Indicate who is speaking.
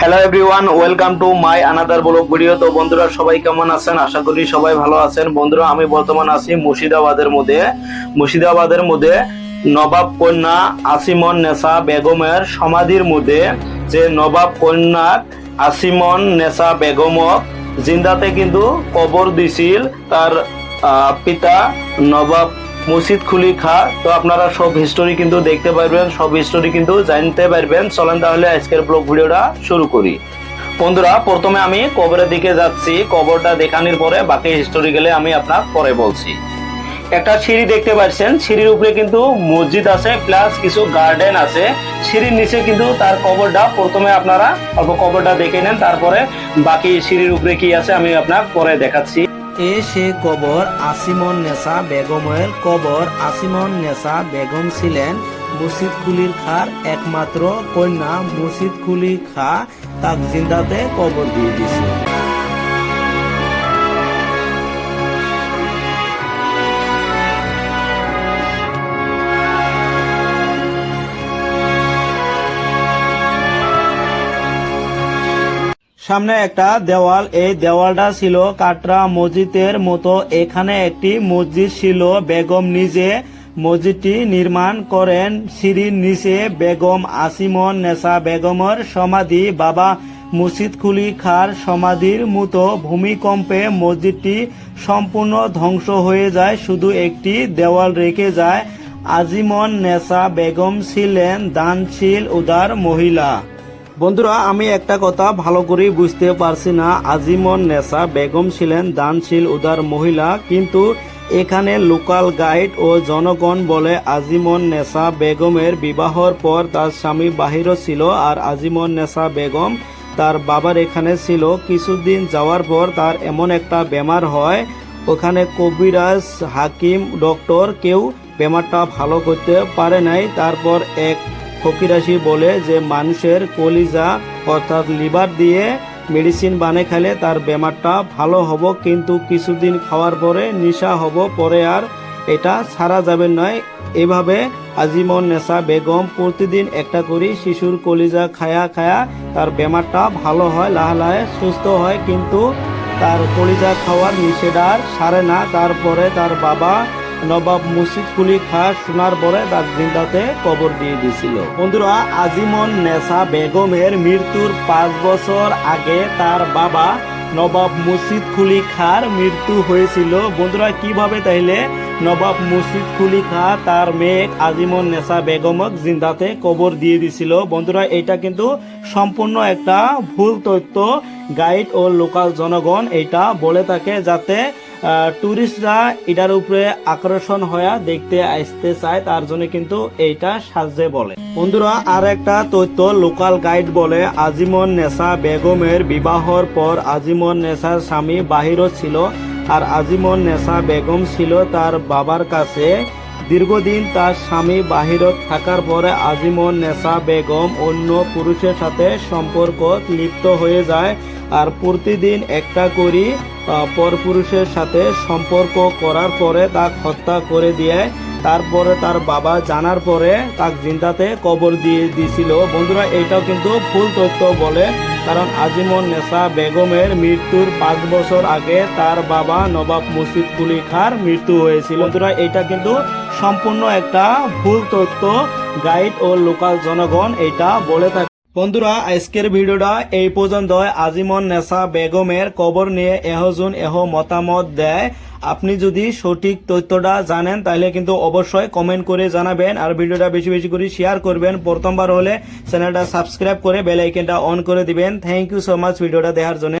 Speaker 1: Hello everyone welcome to my another blog video তো বন্ধুরা, সবাই কেমন আছেন? আশা করি সবাই ভালো আছেন। বন্ধুরা, আমি বর্তমান আছি মুর্শিদাবাদের মধ্যে। মুর্শিদাবাদের মধ্যে নবাব কন্যা আসিমন নেসা বেগমের সমাধির মধ্যে যে নবাব কন্যা আসিমন নেসা বেগমক জিন্দাতে কিন্তু কবর দিছিল তার পিতা নবাব মুর্শিদ খুলি খা, তো আপনারা সব হিস্টোরি কিন্তু দেখতে পারবেন, সব হিস্টোরি কিন্তু জানতে পারবেন। চলেন তাহলে আজকের ব্লগ ভিডিওটা শুরু করি। বন্ধুরা, প্রথমে আমি কবরের দিকে যাচ্ছি। কবরটা দেখানোর পরে বাকি হিস্টোরি গেলে আমি আপনার পরে বলছি। একটা সিঁড়ি দেখতে পাচ্ছেন। সিঁড়ির উপরে কিন্তু মসজিদ আছে প্লাস কিছু গার্ডেন আছে। সিঁড়ির নিচে কিন্তু তার কবরটা, প্রথমে আপনারা অল্প কবরটা দেখে নেন, তারপরে বাকি সিঁড়ির উপরে কি আছে আমি আপনার পরে দেখাচ্ছি।
Speaker 2: এ সে কবর আসিমন নেসা বেগমের কবর আসিমন নেসা বেগম ছিলেন মুর্শিদ কুলির খার একমাত্র কন্যা মুর্শিদ কুলি খা তাক জিন্দাতে কবর দিয়ে দিছে সামনে একটা দেওয়াল। এই দেওয়ালটা ছিল কাটরা মসজিদের মতো। এখানে একটি মসজিদ ছিল। বেগম নিজে মসজিদটি নির্মাণ করেন। সিঁড়ির নিচে বেগম আসিমন নেসা বেগমের সমাধি, বাবা মুর্শিদ কুলি খার সমাধির মতো। ভূমিকম্পে মসজিদটি সম্পূর্ণ ধ্বংস হয়ে যায়। শুধু একটি দেওয়াল রেখে যায়। আজিমন নেসা বেগম ছিলেন দানশীল, উদার মহিলা। বন্ধুরা, আমি একটা কথা ভালো করে বুঝতে পারছি না। আজিমন নেসা বেগম ছিলেন দানশীল, উদার মহিলা, কিন্তু এখানে লোকাল গাইড ও জনগণ বলে আজিমন নেসা বেগমের বিবাহর পর তার স্বামী বাহিরও ছিল আর আজিমন নেসা বেগম তার বাবার এখানে ছিল। কিছুদিন যাওয়ার পর তার এমন একটা বেমার হয়, ওখানে কবিরাজ, হাকিম, ডক্টর কেউ বেমারটা ভালো করতে পারে নাই। তারপর এক ফকিরাশি বলে যে মানুষের কলিজা, অর্থাৎ লিভার দিয়ে মেডিসিন বানিয়ে খেলে তার বেমারটা ভালো হব, কিন্তু কিছুদিন খাওয়ার পরে নিশা হব, পরে আর এটা সারা যাবে নয়। এভাবে আজিমন, নেশা, বেগম প্রতিদিন একটা করে শিশুর কলিজা খায়া খায়া তার বেমারটা ভালো হয়, লাহে লাহে সুস্থ হয়, কিন্তু তার কলিজা খাওয়ার নিষেধার সারে না। তারপরে তার বাবা নবাব মুর্শিদ কুলি খা শোনার পরে তার জিন্দাতে কবর দিয়ে দিছিল। বন্ধুরা, আজিমন নেশা বেগমের মৃত্যুর পাঁচ বছর আগে তার বাবা নবাব মুর্শিদ কুলি খার মৃত্যু হয়েছিল। বন্ধুরা, কীভাবে তাইলে নবাব মুর্শিদ কুলি খা তার মেয়ে আজিমন নেশা বেগমক জিন্দাতে কবর দিয়ে দিছিল? বন্ধুরা এটা কিন্তু সম্পূর্ণ একটা ভুল তথ্য। গাইড ও লোকাল জনগণ এটা বলে থাকে যাতে টুরিস্টরা এটার উপরে আকর্ষণ হয়ে দেখতে আসতে চায়, তার জন্য কিন্তু এইটা সাজে বলে। বন্ধুরা, আর একটা তথ্য লোকাল গাইড বলে, আজিমন নেশা বেগমের বিবাহর পর আজিমন নেশার স্বামী বাহিরও ছিল আর আজিমন নেশা বেগম ছিল তার বাবার কাছে। দীর্ঘদিন তার স্বামী বাহিরত থাকার পরে আজিমন নেশা বেগম অন্য পুরুষের সাথে সম্পর্ক লিপ্ত হয়ে যায়। আর প্রতিদিন একটা করি পরপুরুষের সাথে সম্পর্ক করার পরে তাক হত্যা করে দিয়ে, তারপরে তার বাবা জানার পরে তাক জিন্দাতে কবর দিয়ে দিছিল। বন্ধুরা এটাও কিন্তু ফুল তথ্য বলে, কারণ আজিমন নেশা বেগমের মৃত্যুর পাঁচ বছর আগে তার বাবা নবাব মুর্শিদ কুলি খার মৃত্যু হয়েছিল। বন্ধুরা এটা কিন্তু সম্পূর্ণ একটা ভুল তথ্য। গাইড ও লোকাল জনগণ এটা বলে থাকে। বন্ধুরা, আজকের ভিডিওটা এই পর্যন্ত আজিমন নেশা বেগমের কবর নিয়ে এহজন এহ মতামত দেয়। আপনি যদি সঠিক তথ্যটা জানেন, তাহলে কিন্তু অবশ্যই কমেন্ট করে জানাবেন আর ভিডিওটা বেশি বেশি করে শেয়ার করবেন। প্রথমবার হলে চ্যানেলটা সাবস্ক্রাইব করে বেল অন করে দিবেন। থ্যাংক ইউ সো মাচ ভিডিওটা দেখার জন্য।